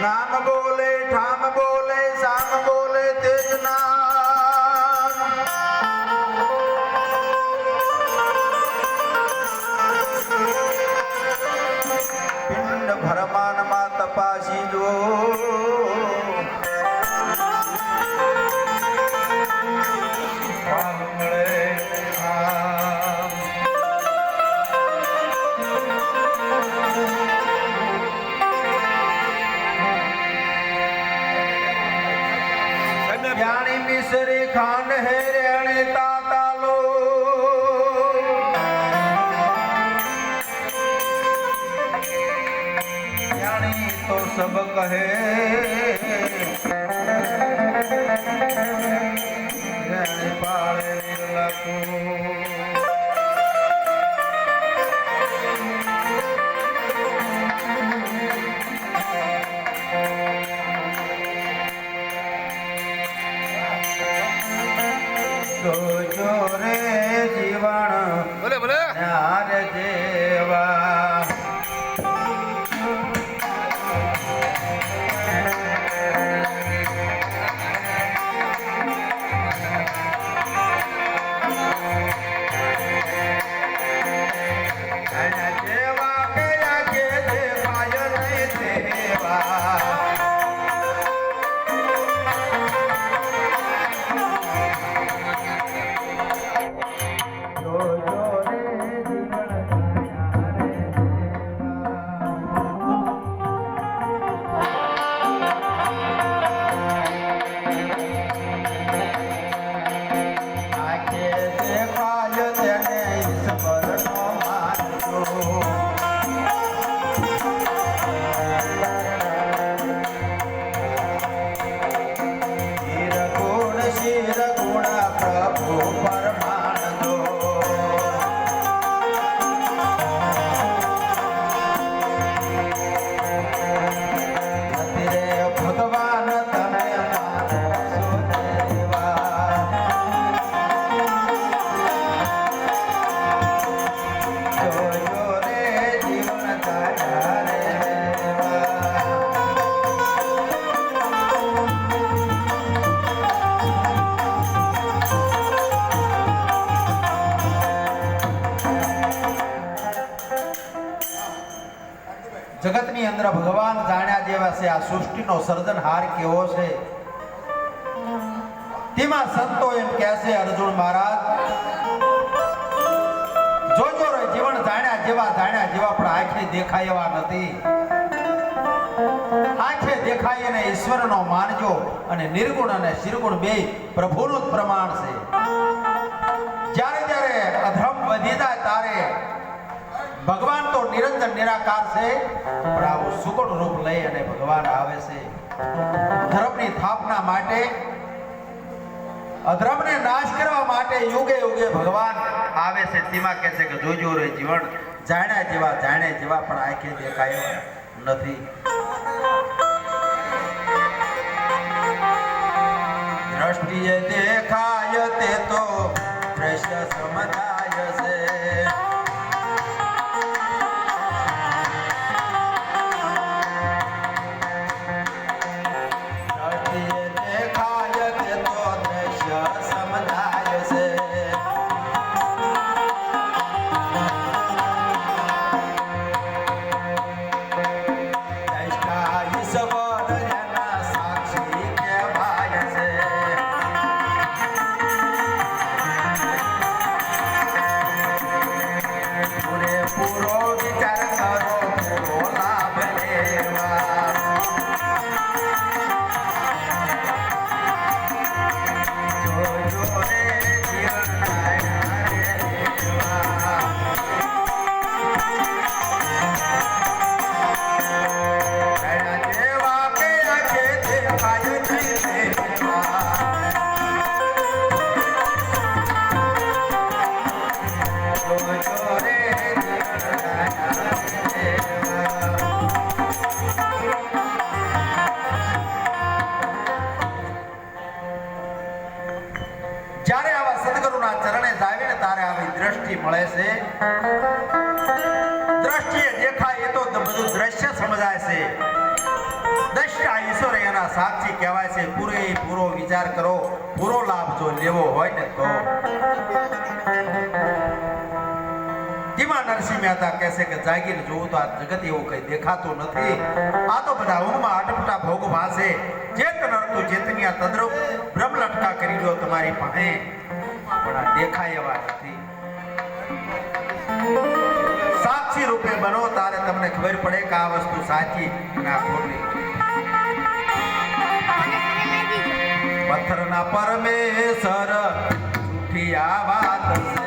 નામ બોલે ખાંડ હે રેણે તાતાલો. જ્ઞાની તો સબ કહે રેણી પાળે લખો. જોજો રે જીવન બોલે ભલે. અંદર ભગવાન જાણ્યા જેવા છે. આ સૃષ્ટિનો સર્જનહાર કેવો છે? તેમાં સંતો એમ કહે અર્જુન મહારાજ, જોજો રે, જીવન જાણ્યા જેવા જાણ્યા જેવા પણ આંખે દેખાય એવા નથી. આંખે દેખાય અને ઈશ્વરનો માનજો અને નિર્ગુણ અને શિરગુણ બે પ્રભુનું જ પ્રમાણ છે. તો નિરાકાર છે, પણ આવું સુગણ રૂપ લઈ અને ભગવાન આવે છે. ધર્મની સ્થાપના માટે, અધર્મને નાશ કરવા માટે યુગે યુગે ભગવાન આવે છે. તેમાં કહે છે કે જોજો રે જીવન, જાણ્યા જેવા જાણ્યા જેવા પણ આંખે દેખાય નથી. દ્રષ્ટિએ દેખાય તે તો, દ્રશ્ય સમજાય છે. મળે છે. દ્રષ્ટિએ દેખાય એ તો બધું દ્રશ્ય સમજાય છે. દ્રષ્ટા ઈશ્વર એના સાક્ષી કહેવાય છે. પૂરેપૂરો વિચાર કરો. પૂરો લાભ જો લેવો હોય ને તો. જેમાં નરસિંહ મહેતા કહેશે કે જાગીને જોવું તો આ જગત એવું કઈ દેખાતું નથી. આ તો બધા ઊંઘમાં અટપટા ભોગ ભાસે ચેત નરતું ચેતનિયા તદ્રુપ. બ્રહ્મ લટકા કરી લો તમારી પાસે. પણ આ દેખાય એવા નથી. બનો, તારે તમને ખબર પડે કે આ વસ્તુ સાચી અને આ ખોટી. પથ્થરના પરમેશ્વર જૂઠી આ વાત